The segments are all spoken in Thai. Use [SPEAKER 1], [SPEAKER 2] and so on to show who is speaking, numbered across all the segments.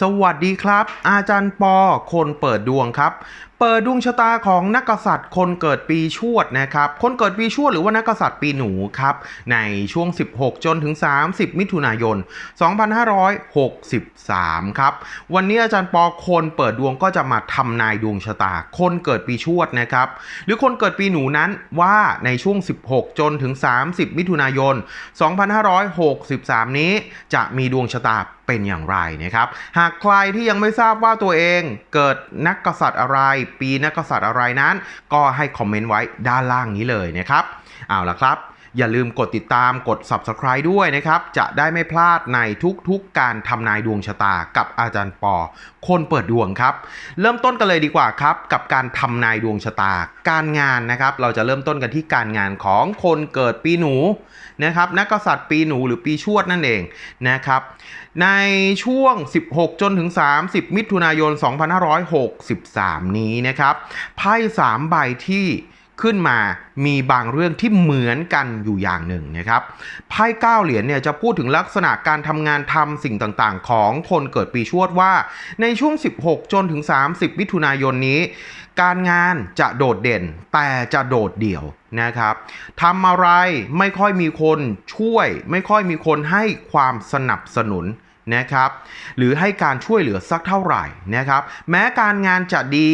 [SPEAKER 1] สวัสดีครับ อาจารย์ปอคนเปิดดวงครับ เปิดดวงชะตาของนักกษัตริย์คนเกิดปีชวดนะครับ คนเกิดปีชวดหรือว่านักกษัตริย์ปีหนูครับ ในช่วง 16 จนถึง 30 มิถุนายน 2563 ครับ วันนี้อาจารย์ปอคนเปิดดวงก็จะมาทำนายดวงชะตา คนเกิดปีชวดนะครับ หรือคนเกิดปีหนูนั้นว่าในช่วง 16 จนถึง 30 มิถุนายน 2563 นี้จะมีดวงชะตา เป็นอย่างไรนะครับ หากใครที่ยังไม่ทราบว่าตัวเองเกิดนักกษัตริย์อะไร ปีนักกษัตริย์อะไรนั้น ก็ให้คอมเมนต์ไว้ด้านล่างนี้เลยนะครับเอาละครับ อย่าลืมกดติดตามกด Subscribe ด้วยนะครับ จะได้ไม่พลาดในทุกๆการทำนายดวงชะตากับอาจารย์ปอ คนเปิดดวงครับ เริ่มต้นกันเลยดีกว่าครับ กับการทำนายดวงชะตา การงานนะครับ เราจะเริ่มต้นกันที่การงานของคนเกิดปีหนูนะครับนักกษัตริย์ปีหนูหรือปีชวดนั่นเองนะครับ ในช่วง 16 จนถึง 30 มิถุนายน 2563 นี้นะครับไพ่3ใบที่ ขึ้นมามีบางเรื่องที่เหมือนกันอยู่อย่างหนึ่งนะครับไพ่เก้าเหรียญเนี่ยจะพูดถึงลักษณะการทำงานทำสิ่งต่างๆ ของคนเกิดปีชวดว่า ในช่วง 16 จนถึง 30 มิถุนายนนี้ การงานจะโดดเด่นแต่จะโดดเดี่ยวนะครับทำอะไรไม่ค่อยมีคนช่วย ไม่ค่อยมีคนให้ความสนับสนุนนะครับหรือให้การช่วยเหลือสักเท่าไหร่นะครับ แม้การงานจะดี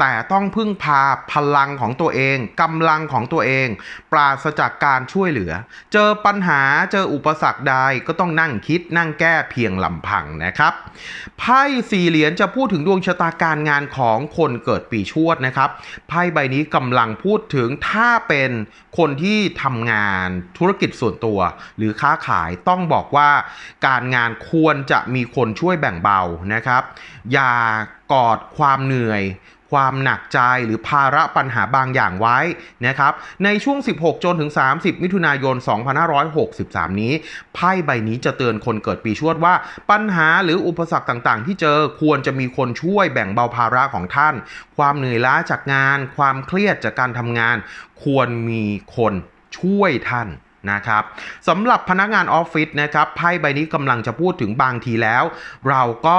[SPEAKER 1] แต่ต้องพึ่งพาพลังของตัวเองกำลังของตัวเอง ปราศจากการช่วยเหลือ เจอปัญหาเจออุปสรรคใดก็ต้องนั่งคิดนั่งแก้เพียงลำพังนะครับไพ่สี่เหรียญจะพูดถึงดวงชะตาการงานของคนเกิดปีชวดนะครับไพ่ใบนี้กำลังพูดถึงถ้าเป็นคนที่ทำงานธุรกิจส่วนตัว หรือค้าขายต้องบอกว่าการงานควรจะมีคนช่วยแบ่งเบานะครับ อย่ากอดความเหนื่อย ความหนักใจหรือภาระปัญหาบางอย่างไว้นะครับ ในช่วง 16 จนถึง 30 มิถุนายน 2563 นี้ ไพ่ใบนี้จะเตือนคนเกิดปีชวดว่า ปัญหาหรืออุปสรรคต่างๆ ที่เจอควรจะมีคนช่วยแบ่งเบาภาระของท่าน ความเหนื่อยล้าจากงาน ความเครียดจากการทำงาน ควรมีคนช่วยท่านนะครับสำหรับพนักงานออฟฟิศนะครับไพ่ใบนี้กำลังจะพูดถึงบางทีแล้ว เราก็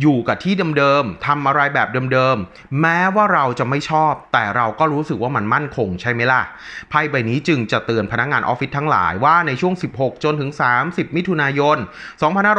[SPEAKER 1] อยู่กับที่เดิมๆทำอะไรแบบเดิมๆ แม้ว่าเราจะไม่ชอบ แต่เราก็รู้สึกว่ามันมั่นคงใช่ไหมล่ะ ไพ่ใบนี้จึงจะเตือนพนักงานออฟฟิศทั้งหลายว่าในช่วง 16 จนถึง 30 มิถุนายน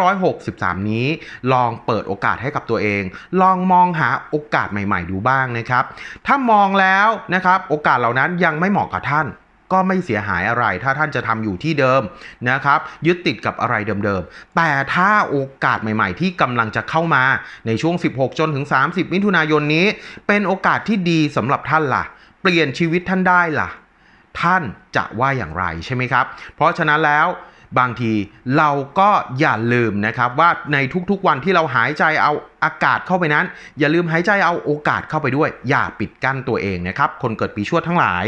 [SPEAKER 1] 2563 นี้ ลองเปิดโอกาสให้กับตัวเอง ลองมองหาโอกาสใหม่ๆ ดูบ้างนะครับ ถ้ามองแล้วนะครับ โอกาสเหล่านั้นยังไม่เหมาะกับท่าน ก็ไม่เสียหายอะไร ถ้าท่านจะทำอยู่ที่เดิมนะครับยึดติดกับอะไรเดิมๆ แต่ถ้าโอกาสใหม่ๆ ที่กำลังจะเข้ามาในช่วง 16 จนถึง 30 มิถุนายนนี้ เป็นโอกาสที่ดีสำหรับท่านล่ะ เปลี่ยนชีวิตท่านได้ล่ะ ท่านจะว่าอย่างไรใช่ไหมครับ เพราะฉะนั้นแล้วบางทีเราก็อย่าลืมนะครับว่าในทุกๆวันที่เราหายใจเอาอากาศเข้าไปนั้น อย่าลืมหายใจเอาโอกาสเข้าไปด้วย อย่าปิดกั้นตัวเองนะครับ คนเกิดปีชวดทั้งหลาย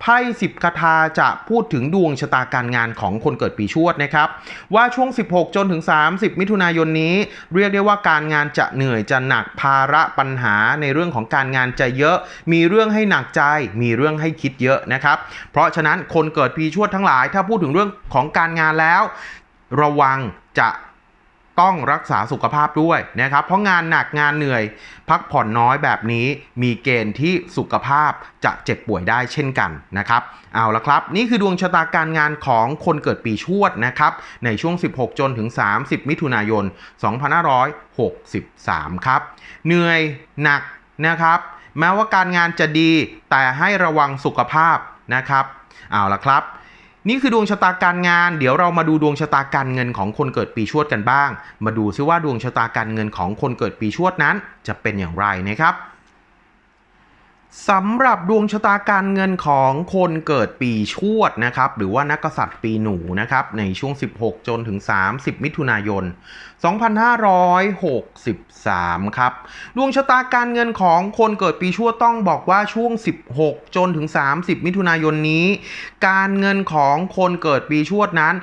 [SPEAKER 1] ไพ่สิบคาถาจะพูดถึงดวงชะตาการงานของคนเกิดปีชวดนะครับ ว่าช่วง 16 จนถึง 30 มิถุนายนนี้ เรียกได้ว่าการงานจะเหนื่อยจะหนักภาระปัญหาในเรื่องของการงานจะเยอะ มีเรื่องให้หนักใจ มีเรื่องให้คิดเยอะนะครับ เพราะฉะนั้นคนเกิดปีชวดทั้งหลาย ถ้าพูดถึงเรื่องของการงานแล้ว ระวังจะ ต้องรักษาสุขภาพด้วยนะครับ เพราะงานหนักงานเหนื่อย พักผ่อนน้อยแบบนี้มีเกณฑ์ที่สุขภาพจะเจ็บป่วยได้เช่นกันนะครับ เอาละครับ นี่คือดวงชะตาการงานของคนเกิดปีชวดนะครับ ในช่วง 16 จนถึง 30 มิถุนายน 2563 ครับ เหนื่อยหนักนะครับ แม้ว่าการงานจะดีแต่ให้ระวังสุขภาพนะครับ เอาละครับ นี่คือดวงชะตาการงาน เดี๋ยวเรามาดูดวงชะตาการเงินของคนเกิดปีชวดกันบ้าง มาดูซิว่าดวงชะตาการเงินของคนเกิดปีชวดนั้น จะเป็นอย่างไรนะครับ สำหรับดวงชะตาการเงินของคนเกิดปีชวดนะครับ หรือว่านักษัตริย์ปีหนูนะครับ ในช่วง 16 จนถึง 30 มิถุนายน 2563 ครับ ดวงชะตาการเงินของคนเกิดปีชวดต้องบอกว่าช่วง 16 จนถึง 30 มิถุนายนนี้ การเงินของคนเกิดปีชวดนั้น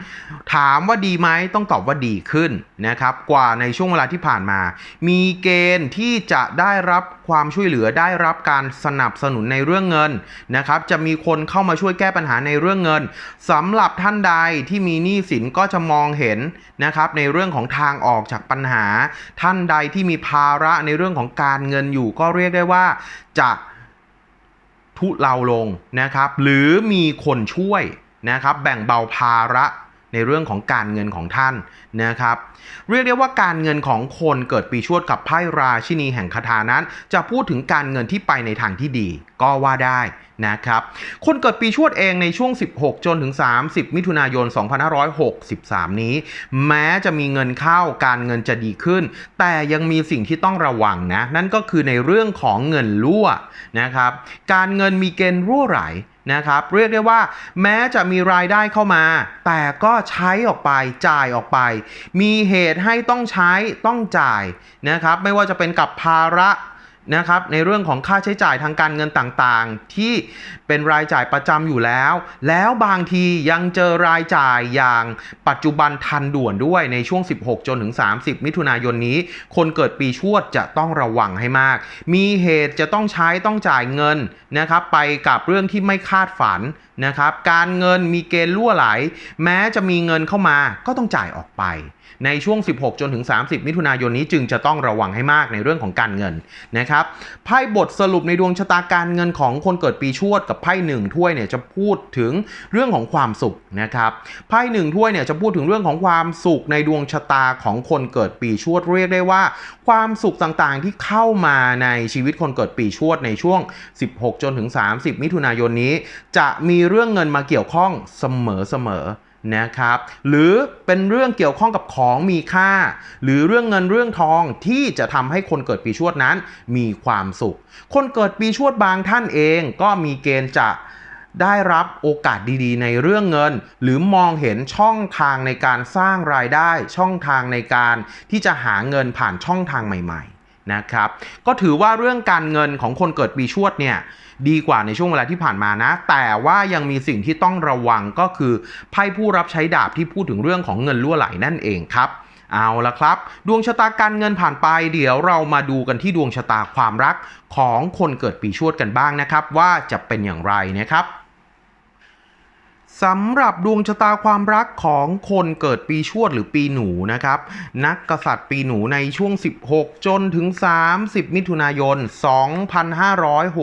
[SPEAKER 1] ถามว่าดีไหมต้องตอบว่าดีขึ้นนะครับ กว่าในช่วงเวลาที่ผ่านมา มีเกณฑ์ที่จะได้รับความช่วยเหลือได้รับการสนับสนุนในเรื่องเงินนะครับ จะมีคนเข้ามาช่วยแก้ปัญหาในเรื่องเงินสำหรับท่านใดที่มีหนี้สินก็จะมองเห็นนะครับในเรื่องของทางออกจากปัญหา ท่านใดที่มีภาระในเรื่องของการเงินอยู่ ก็เรียกได้ว่าจะทุเลาลงนะครับ หรือมีคนช่วยนะครับ แบ่งเบาภาระ ในเรื่องของการเงินของท่านนะครับ เรียกได้ว่าการเงินของคนเกิดปีชวดกับไพ่ราชินีแห่งคาถานั้น จะพูดถึงการเงินที่ไปในทางที่ดี ก็ว่าได้นะครับ คนเกิดปีชวดเองในช่วง 16 จนถึง 30 มิถุนายน 2563 นี้ แม้จะมีเงินเข้าการเงินจะดีขึ้น แต่ยังมีสิ่งที่ต้องระวังนะ นั่นก็คือในเรื่องของเงินรั่วนะครับ การเงินมีเกณฑ์รั่วไหล นะครับ เรียกได้ว่าแม้จะมีรายได้เข้ามา แต่ก็ใช้ออกไปจ่ายออกไป มีเหตุให้ต้องใช้ต้องจ่ายนะครับ ไม่ว่าจะเป็นกับภาระ นะครับในเรื่องของค่าใช้จ่ายทางการเงินต่างๆ ที่เป็นรายจ่ายประจำอยู่แล้ว แล้วบางทียังเจอรายจ่ายอย่างปัจจุบันทันด่วนด้วยในช่วง 16 จนถึง 30 มิถุนายนนี้ คนเกิดปีชวดจะต้องระวังให้มาก มีเหตุจะต้องใช้ต้องจ่ายเงินนะครับไปกับเรื่องที่ไม่คาดฝันนะครับการเงินมีเกณฑ์ล่วไหล แม้จะมีเงินเข้ามาก็ต้องจ่ายออกไป ในช่วง 16 จนถึง 30 มิถุนายนนี้จึงจะต้องระวังให้มากในเรื่องของการเงินนะครับไพ่บทสรุปในดวงชะตาการเงินของคนเกิดปีชวดกับไพ่หนึ่งถ้วยเนี่ยจะพูดถึงเรื่องของความสุขนะครับไพ่หนึ่งถ้วยเนี่ยจะพูดถึงเรื่องของความสุขในดวงชะตาของคนเกิดปีชวดเรียกได้ว่า ความสุขต่างๆที่เข้ามาในชีวิตคนเกิดปีชวดในช่วง 16 จนถึง 30 มิถุนายนนี้ จะมีเรื่องเงินมาเกี่ยวข้องเสมอๆ นะครับ หรือเป็นเรื่องเกี่ยวข้องกับของมีค่า หรือเรื่องเงินเรื่องทองที่จะทำให้คนเกิดปีชวดนั้นมีความสุข คนเกิดปีชวดบางท่านเองก็มีเกณฑ์จะได้รับโอกาสดีๆ ในเรื่องเงิน หรือมองเห็นช่องทางในการสร้างรายได้ ช่องทางในการที่จะหาเงินผ่านช่องทางใหม่ ๆ นะครับ ก็ถือว่าเรื่องการเงินของคนเกิดปีชวดเนี่ยดีกว่าในช่วงเวลาที่ผ่านมานะ แต่ว่ายังมีสิ่งที่ต้องระวังก็คือไพ่ผู้รับใช้ดาบที่พูดถึงเรื่องของเงินรั่วไหลนั่นเองครับเอาละครับ ดวงชะตาการเงินผ่านไป เดี๋ยวเรามาดูกันที่ดวงชะตาความรักของคนเกิดปีชวดกันบ้างนะครับ ว่าจะเป็นอย่างไรนะครับ สำหรับดวงชะตาความรักของคนเกิดปีชวดหรือปีหนูนะครับ นักกษัตริย์ปีหนูในช่วง 16 จนถึง 30 มิถุนายน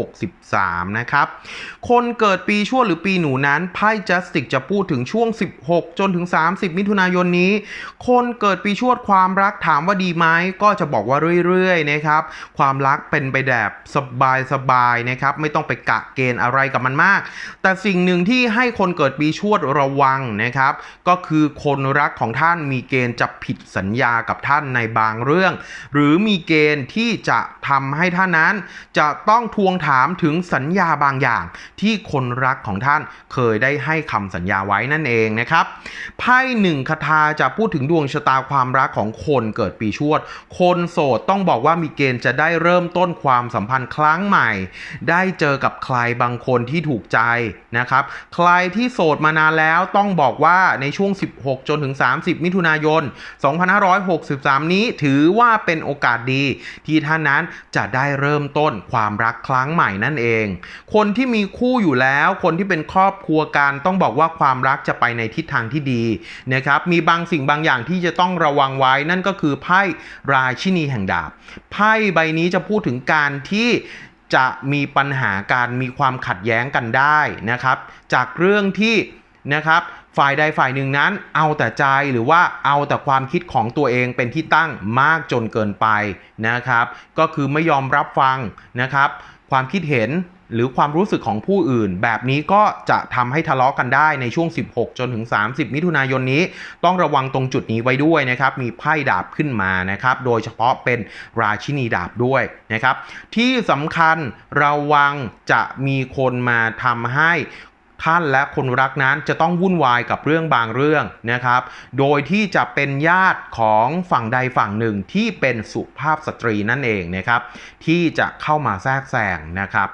[SPEAKER 1] 2563 นะครับ คนเกิดปีชวดหรือปีหนูนั้นไพ่จัสติกจะพูดถึงช่วง 16 จนถึง 30 มิถุนายนนี้ คนเกิดปีชวดความรักถามว่าดีไหมก็จะบอกว่าเรื่อยๆนะครับ ความรักเป็นไปแบบสบายๆนะครับ ไม่ต้องไปกะเกณฑ์อะไรกับมันมาก แต่สิ่งหนึ่งที่ให้คนเกิดปีชวดระวังนะครับ ก็คือคนรักของท่านมีเกณฑ์จะผิดสัญญากับท่านในบางเรื่อง หรือมีเกณฑ์ที่จะทำให้ท่านนั้น จะต้องทวงถามถึงสัญญาบางอย่าง ที่คนรักของท่านเคยได้ให้คำสัญญาไว้นั่นเองนะครับไพ่หนึ่งคาถาจะพูดถึงดวงชะตาความรักของคนเกิดปีชวด คนโสดต้องบอกว่ามีเกณฑ์จะได้เริ่มต้นความสัมพันธ์ครั้งใหม่ ได้เจอกับใครบางคนที่ถูกใจนะครับ ใครที่โสดมานานแล้วต้องบอกว่าในช่วง 16 จนถึง 30 มิถุนายน 2563 นี้ถือว่าเป็นโอกาสดี ที่ท่านนั้นจะได้เริ่มต้นความรักครั้งใหม่นั่นเอง คนที่มีคู่อยู่แล้ว คนที่เป็นครอบครัวกันต้องบอกว่าความรักจะไปในทิศทางที่ดีนะครับมีบางสิ่งบางอย่างที่จะต้องระวังไว้นั่นก็คือไพ่ราชินีแห่งดาบไพ่ใบนี้จะพูดถึงการที่ จะมีปัญหาการมีความขัดแย้งกันได้นะครับ จากเรื่องที่นะครับฝ่ายใดฝ่ายหนึ่งนั้นเอาแต่ใจหรือว่าเอาแต่ความคิดของตัวเองเป็นที่ตั้งมากจนเกินไปนะครับ ก็คือไม่ยอมรับฟังนะครับ ความคิดเห็น หรือความรู้สึกของผู้อื่น แบบนี้ก็จะทำให้ทะเลาะกันได้ในช่วง 16 จนถึง 30 มิถุนายนนี้ ต้องระวังตรงจุดนี้ไว้ด้วยนะครับ มีไพ่ดาบขึ้นมานะครับ โดยเฉพาะเป็นราชินีดาบด้วยนะครับ ที่สำคัญระวังจะมีคนมาทำให้ ท่านและคนรักนั้นจะต้องวุ่นวายกับเรื่องบางเรื่องนะครับ โดยที่จะเป็นญาติของฝั่งใดฝั่งหนึ่งที่เป็นสุภาพสตรีนั่นเองนะครับ ที่จะเข้ามาแทรกแซงนะครับ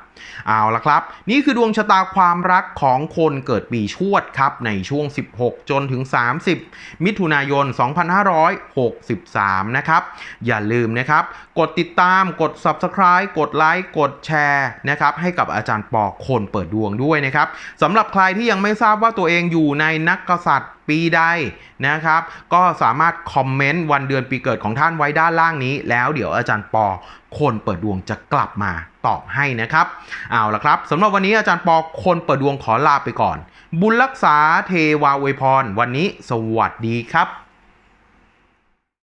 [SPEAKER 1] เอาละครับ นี่คือดวงชะตาความรักของคนเกิดปีชวดครับ ในช่วง 16 จนถึง 30 มิถุนายน 2563 นะครับ อย่าลืมนะครับ กดติดตามกด Subscribe กดไลค์กดแชร์นะครับ ให้กับอาจารย์ปอคนเปิดดวงด้วยนะครับสำำหรับใครที่ยังไม่ทราบว่าตัวเองอยู่ในนักกษัตริย์ปีใดนะครับ ก็สามารถคอมเมนต์วันเดือนปีเกิดของท่านไว้ด้านล่างนี้ แล้วเดี๋ยวอาจารย์ปอคนเปิดดวงจะกลับมาตอบให้นะครับเอาละครับสำหรับวันนี้อาจารย์ปอคนเปิดดวงขอลาไปก่อน บุญรักษาเทวาอวยพร วันนี้สวัสดีครับ